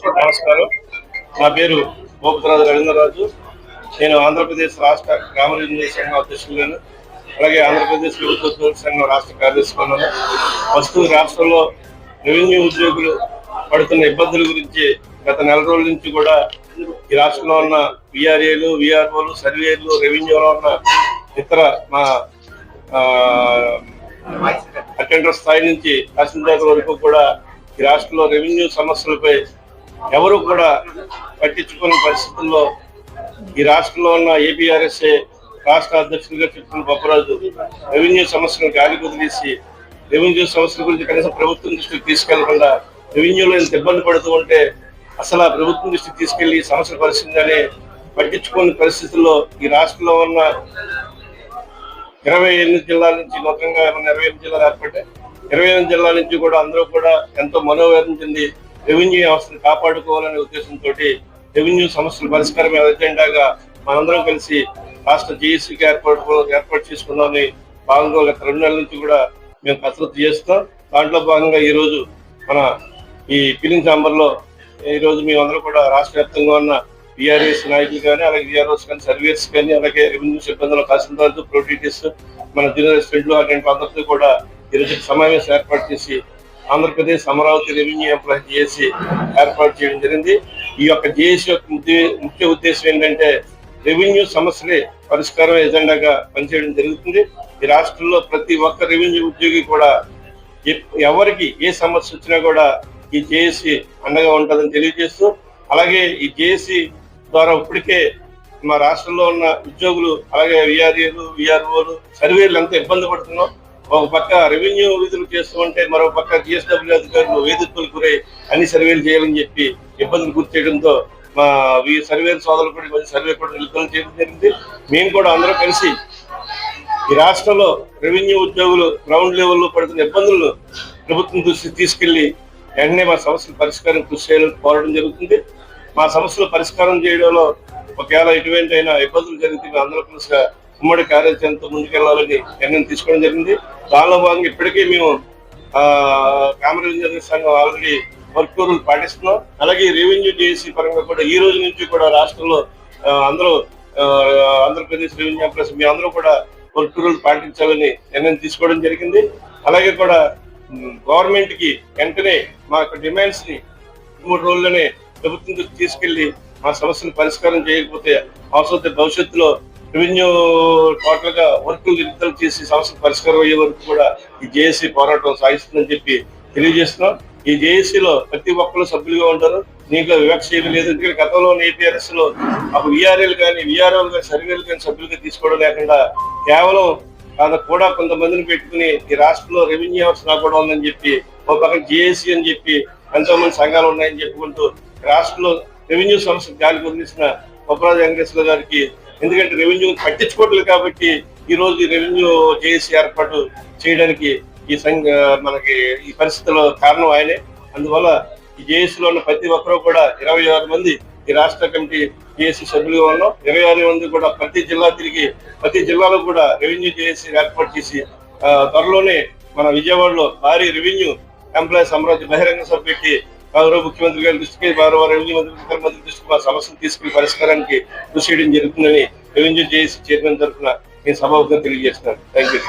నమస్కారం. నా పేరు గోపతిరాజు రవీంద్రరాజు. నేను ఆంధ్రప్రదేశ్ రాష్ట్ర గ్రామ రెవెన్యూ సంఘం అధ్యక్షులను అలాగే ఆంధ్రప్రదేశ్ ప్రభుత్వ ఉద్యోగుల సంఘం రాష్ట్ర కార్యదర్శిగా ఉన్నాను ప్రస్తుతం రాష్ట్రంలో రెవెన్యూ ఉద్యోగులు పడుతున్న ఇబ్బందుల గురించి గత నెల రోజుల నుంచి కూడా ఈ రాష్ట్రంలో ఉన్న విఆర్ఏలు విఆర్ఓలు సర్వేలు రెవెన్యూలో ఉన్న ఇతర మా అటెండర్ స్థాయి నుంచి తహసీల్దార్ వరకు కూడా ఈ రాష్ట్రంలో రెవెన్యూ సమస్యలపై ఎవరు కూడా పట్టించుకునే పరిస్థితుల్లో ఈ రాష్ట్రంలో ఉన్న ఏపీఆర్ఎస్ఏ రాష్ట్ర అధ్యక్షుడిగా చెప్తున్న బొప్పరాజు రెవెన్యూ సమస్యలను గాలి వదిలేసి రెవెన్యూ సమస్యల గురించి కనీసం ప్రభుత్వం దృష్టికి తీసుకెళ్ళకుండా రెవెన్యూలో ఇంత ఇబ్బంది పడుతూ ఉంటే అసలు ఆ ప్రభుత్వం దృష్టికి తీసుకెళ్ళి ఈ సమస్యల పరిస్థితిని పట్టించుకునే పరిస్థితుల్లో ఈ రాష్ట్రంలో ఉన్న ఇరవై ఎనిమిది జిల్లాల నుంచి మొత్తంగా ఇరవై ఎనిమిది జిల్లాలు ఏర్పడ్డాయి. ఇరవై ఎనిమిది జిల్లాల నుంచి కూడా అందరూ కూడా ఎంతో మనోవేదన చెంది రెవెన్యూ వ్యవస్థను కాపాడుకోవాలనే ఉద్దేశంతో రెవెన్యూ సమస్యల పరిష్కారం ఎజెండాగా మనందరం కలిసి రాష్ట్ర జేఏసీకి ఏర్పాటు ఏర్పాటు చేసుకున్నామని భాగంగా గత రెండు నెలల నుంచి కూడా మేము కసరత్తు చేస్తాం దాంట్లో భాగంగా ఈరోజు మన ఈ ఫిలిం ఛాంబర్లో ఈరోజు మేమందరూ కూడా రాష్ట్ర వ్యాప్తంగా ఉన్న బీఆర్ఎస్ నాయకులు కానీ అలాగే బీఆర్ఓస్ కానీ సర్వీస్ కానీ అలాగే రెవెన్యూ సిబ్బందులు తహసీల్దార్లు ప్రొటీటీస్ మన జూనియర్ అసిస్టెంట్లు అటువంటి అందరితో కూడా ఈరోజు సమావేశం ఏర్పాటు చేసి Andhra Pradesh Amaravati revenue employ JAC ఏర్పాటు చేయడం జరిగింది. ఈ యొక్క జేఏసీ యొక్క ముఖ్య- ఉద్దేశం ఏంటంటే రెవెన్యూ సమస్యలే పరిష్కారం ఎజెండాగా పనిచేయడం జరుగుతుంది. ఈ రాష్ట్రంలో ప్రతి ఒక్క రెవెన్యూ ఉద్యోగి కూడా ఎవరికి ఏ సమస్య వచ్చినా కూడా ఈ జేఏసీ అండగా ఉంటుందని తెలియజేస్తూ అలాగే ఈ జేఏసీ ద్వారా ఇప్పటికే మా రాష్ట్రంలో ఉన్న ఉద్యోగులు అలాగే విఆర్ఏలు విఆర్ఓలు సర్వేలు ఎంత ఇబ్బంది పడుతున్నాం ఒక పక్క రెవెన్యూ విధులు చేస్తూ ఉంటే మరో పక్క జిఎస్డబ్ల్యూ అధికారులు వేధింపులు గురై అన్ని సర్వేలు చేయాలని చెప్పి ఇబ్బందులు గుర్తు చేయడంతో మా ఈ సర్వే సోదరులు కూడా మంచి సర్వే కూడా నిలుపుదల చేయడం జరిగింది. మేము కూడా అందరూ కలిసి ఈ రాష్ట్రంలో రెవెన్యూ ఉద్యోగులు గ్రౌండ్ లెవెల్లో పడుతున్న ఇబ్బందులను ప్రభుత్వం దృష్టికి తీసుకెళ్ళి వెంటనే మా సమస్యల పరిష్కారం కృషి చేయాలని కోరడం జరుగుతుంది. మా సమస్యల పరిష్కారం చేయడంలో ఒకవేళ ఎటువంటి అయినా ఇబ్బందులు జరిగితే మేము అందరూ కలిసిగా ఉమ్మడి కార్యాచరణతో ముందుకెళ్ళాలని నిర్ణయం తీసుకోవడం జరిగింది. దానిలో భాగంగా ఇప్పటికే మేము ఆ గ్రామ సంఘం ఆల్రెడీ వర్క్ రూల్ పాటిస్తున్నాం. అలాగే రెవెన్యూ జేఏసీ పరంగా కూడా ఈ రోజు నుంచి కూడా రాష్ట్రంలో అందరూ ఆంధ్రప్రదేశ్ రెవెన్యూ ఎంప్లాయీస్ మీ అందరూ కూడా వర్క్ రూల్ పాటించాలని నిర్ణయం తీసుకోవడం జరిగింది. అలాగే కూడా గవర్నమెంట్కి వెంటనే మా యొక్క డిమాండ్స్ని మూడు రోజుల్లోనే ప్రభుత్వం తీసుకెళ్ళి మా సమస్యను పరిష్కారం చేయకపోతే అవసరమైతే భవిష్యత్తులో రెవెన్యూ టోటల్గా వర్కులు విడుదల చేసి సమస్య పరిష్కారం అయ్యే వరకు కూడా ఈ జేఏసీ పోరాటం సాగిస్తుందని చెప్పి తెలియజేస్తున్నాం. ఈ జేఏసీలో ప్రతి ఒక్కరు సభ్యులుగా ఉంటారు. దీంట్లో వివక్ష లేదు. ఎందుకంటే గతంలో ఏపీఆర్ఎస్లో అప్పుడు విఆర్ఏలు కానీ విఆర్ఓలు కానీ సర్వేలు కానీ సభ్యులుగా తీసుకోవడం లేకుండా కేవలం కాదు కూడా కొంతమందిని పెట్టుకుని ఈ రాష్ట్రంలో రెవెన్యూ వ్యవస్థ రాకూడదు ఉందని చెప్పి ఒక పక్కన జేఏసీ అని చెప్పి ఎంతో మంది సంఘాలు ఉన్నాయని చెప్పుకుంటూ రాష్ట్రంలో రెవెన్యూ సంస్థ గాలి కుదిరిసిన బొప్పరాజు వెంకటేశ్వర గారికి ఎందుకంటే రెవెన్యూ పట్టించుకోవట్లేదు కాబట్టి ఈ రోజు రెవెన్యూ జేఏసీ ఏర్పాటు చేయడానికి ఈ సంఘ మనకి ఈ పరిస్థితుల్లో కారణం ఆయనే. అందువల్ల ఈ జేఏసీ ఉన్న ప్రతి ఒక్కరూ కూడా ఇరవై ఆరు మంది ఈ రాష్ట్ర కమిటీ జేఏసీ సభ్యులుగా ఉన్నాం. ఇరవై ఆరు మంది కూడా ప్రతి జిల్లా తిరిగి ప్రతి జిల్లాలో కూడా రెవెన్యూ జేఏసీ ఏర్పాటు చేసి త్వరలోనే మన విజయవాడలో భారీ రెవెన్యూ ఎంప్లాయీస్ అమరావతి బహిరంగ సభ పెట్టి గౌరవ ముఖ్యమంత్రి గారి దృష్టికి గౌరవ రెవెన్యూ మంత్రి ఇతర మంత్రి దృష్టికి మా సమస్యను తీసుకుని పరిష్కారానికి కృషి చేయడం జరుగుతుందని రెవెన్యూ జేఏసీ చైర్మన్ తరఫున నేను సభాముఖంగా తెలియజేస్తున్నాను. Thank you